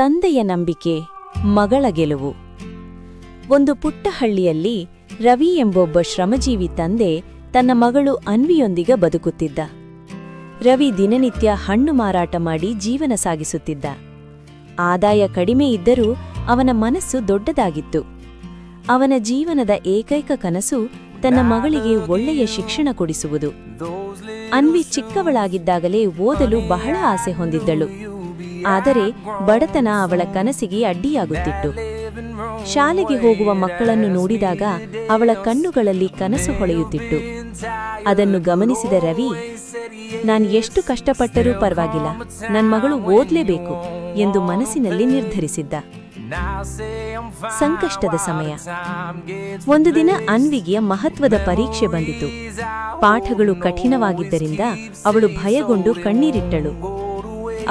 ತಂದೆಯ ನಂಬಿಕೆ, ಮಗಳ ಗೆಲುವು. ಒಂದು ಪುಟ್ಟ ಹಳ್ಳಿಯಲ್ಲಿ ರವಿ ಎಂಬೊಬ್ಬ ಶ್ರಮಜೀವಿ ತಂದೆ ತನ್ನ ಮಗಳು ಅನ್ವಿಯೊಂದಿಗೆ ಬದುಕುತ್ತಿದ್ದ. ರವಿ ದಿನನಿತ್ಯ ಹಣ್ಣು ಮಾರಾಟ ಮಾಡಿ ಜೀವನ ಸಾಗಿಸುತ್ತಿದ್ದ. ಆದಾಯ ಕಡಿಮೆ ಇದ್ದರೂ ಅವನ ಮನಸ್ಸು ದೊಡ್ಡದಾಗಿತ್ತು. ಅವನ ಜೀವನದ ಏಕೈಕ ಕನಸು ತನ್ನ ಮಗಳಿಗೆ ಒಳ್ಳೆಯ ಶಿಕ್ಷಣ ಕೊಡಿಸುವುದು. ಅನ್ವಿ ಚಿಕ್ಕವಳಾಗಿದ್ದಾಗಲೇ ಓದಲು ಬಹಳ ಆಸೆ ಹೊಂದಿದ್ದಳು. ಆದರೆ ಬಡತನ ಅವಳ ಕನಸಿಗೆ ಅಡ್ಡಿಯಾಗುತ್ತಿತ್ತು. ಶಾಲೆಗೆ ಹೋಗುವ ಮಕ್ಕಳನ್ನು ನೋಡಿದಾಗ ಅವಳ ಕಣ್ಣುಗಳಲ್ಲಿ ಕನಸು ಹೊಳೆಯುತ್ತಿತ್ತು. ಅದನ್ನು ಗಮನಿಸಿದ ರವಿ, ನಾನು ಎಷ್ಟು ಕಷ್ಟಪಟ್ಟರೂ ಪರವಾಗಿಲ್ಲ. ನನ್ನ ಮಗಳು ಓದ್ಲೇಬೇಕು ಎಂದು ಮನಸ್ಸಿನಲ್ಲಿ ನಿರ್ಧರಿಸಿದ್ದ. ಸಂಕಷ್ಟದ ಸಮಯ. ಒಂದು ದಿನ ಅನ್ವಿಗೆಯ ಮಹತ್ವದ ಪರೀಕ್ಷೆ ಬಂದಿತು ಪಾಠಗಳು ಕಠಿಣವಾಗಿದ್ದರಿಂದ ಅವಳು ಭಯಗೊಂಡು ಕಣ್ಣೀರಿಟ್ಟಳು.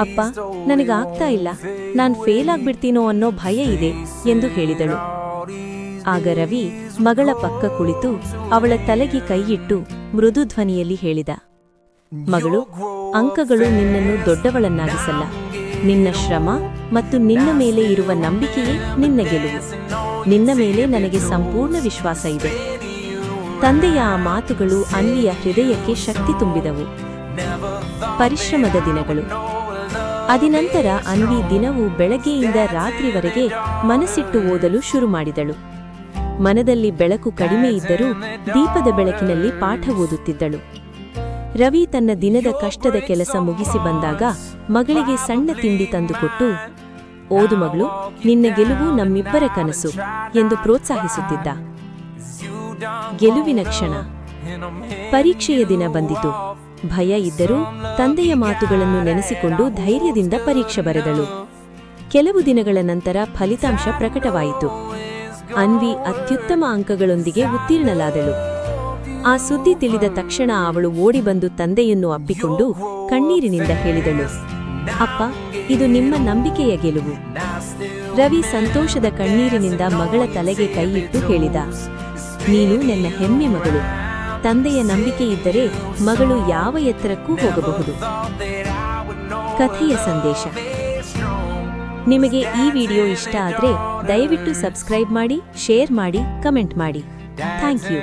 ಅಪ್ಪ ನನಗಾಗ್ತಾ ಇಲ್ಲ. ನಾನ್ ಫೇಲ್ ಆಗ್ಬಿಡ್ತೀನೋ ಅನ್ನೋ ಭಯ ಇದೆ ಎಂದು ಹೇಳಿದಳು. ಆಗ ರವಿ ಮಗಳ ಪಕ್ಕ ಕುಳಿತು ಅವಳ ತಲೆಗೆ ಕೈಯಿಟ್ಟು ಮೃದು ಧ್ವನಿಯಲ್ಲಿ ಹೇಳಿದ, ಮಗಳು, ಅಂಕಗಳು ನಿನ್ನನ್ನು ದೊಡ್ಡವಳನ್ನಾಗಿಸಲ್ಲ. ನಿನ್ನ ಶ್ರಮ ಮತ್ತು ನಿನ್ನ ಮೇಲೆ ಇರುವ ನಂಬಿಕೆಯೇ ನಿನ್ನ ಗೆಲುವು. ನಿನ್ನ ಮೇಲೆ ನನಗೆ ಸಂಪೂರ್ಣ ವಿಶ್ವಾಸ ಇದೆ. ತಂದೆಯ ಆ ಮಾತುಗಳು ಅನ್ವಿಯ ಹೃದಯಕ್ಕೆ ಶಕ್ತಿ ತುಂಬಿದವು. ಪರಿಶ್ರಮದ ದಿನಗಳು. ಅದಿನಂತರ ಅನ್ವಿ ದಿನವೂ ಬೆಳಗ್ಗೆಯಿಂದ ರಾತ್ರಿವರೆಗೆ ಮನಸ್ಸಿಟ್ಟು ಓದಲು ಶುರು ಮಾಡಿದಳು. ಮನದಲ್ಲಿ ಬೆಳಕು ಕಡಿಮೆ ಇದ್ದರೂ ದೀಪದ ಬೆಳಕಿನಲ್ಲಿ ಪಾಠ ಓದುತ್ತಿದ್ದಳು. ರವಿ ತನ್ನ ದಿನದ ಕಷ್ಟದ ಕೆಲಸ ಮುಗಿಸಿ ಬಂದಾಗ ಮಗಳಿಗೆ ಸಣ್ಣ ತಿಂಡಿ ತಂದುಕೊಟ್ಟು, ಓದು ಮಗಳು, ನಿನ್ನ ಗೆಲುವು ನಮ್ಮಿಬ್ಬರ ಕನಸು ಎಂದು ಪ್ರೋತ್ಸಾಹಿಸುತ್ತಿದ್ದ. ಗೆಲುವಿನ ಕ್ಷಣ. ಪರೀಕ್ಷೆಯ ದಿನ ಬಂದಿತು. ಭಯ ಇದ್ದರೂ ತಂದೆಯ ಮಾತುಗಳನ್ನು ನೆನೆಸಿಕೊಂಡು ಧೈರ್ಯದಿಂದ ಪರೀಕ್ಷೆ ಬರೆದಳು. ಕೆಲವು ದಿನಗಳ ನಂತರ ಫಲಿತಾಂಶ ಪ್ರಕಟವಾಯಿತು. ಅನ್ವಿ ಅತ್ಯುತ್ತಮ ಅಂಕಗಳೊಂದಿಗೆ ಉತ್ತೀರ್ಣಲಾದಳು ಆ ಸುದ್ದಿ ತಿಳಿದ ತಕ್ಷಣ ಅವಳು ಓಡಿಬಂದು ತಂದೆಯನ್ನು ಅಪ್ಪಿಕೊಂಡು ಕಣ್ಣೀರಿನಿಂದ ಹೇಳಿದಳು, ಅಪ್ಪ, ಇದು ನಿಮ್ಮ ನಂಬಿಕೆಯ ಗೆಲುವು. ರವಿ ಸಂತೋಷದ ಕಣ್ಣೀರಿನಿಂದ ಮಗಳ ತಲೆಗೆ ಕೈಯಿಟ್ಟು ಹೇಳಿದ, ನೀನು ನನ್ನ ಹೆಮ್ಮೆ ಮಗಳು. ತಂದೆಯ ನಂಬಿಕೆ ಇದ್ದರೆ ಮಗಳು ಯಾವ ಎತ್ತರಕ್ಕೂ ಹೋಗಬಹುದು. ಕಥೆಯ ಸಂದೇಶ. ನಿಮಗೆ ಈ ವಿಡಿಯೋ ಇಷ್ಟ ಆದರೆ ದಯವಿಟ್ಟು ಸಬ್ಸ್ಕ್ರೈಬ್ ಮಾಡಿ, ಶೇರ್ ಮಾಡಿ, ಕಮೆಂಟ್ ಮಾಡಿ. Thank you.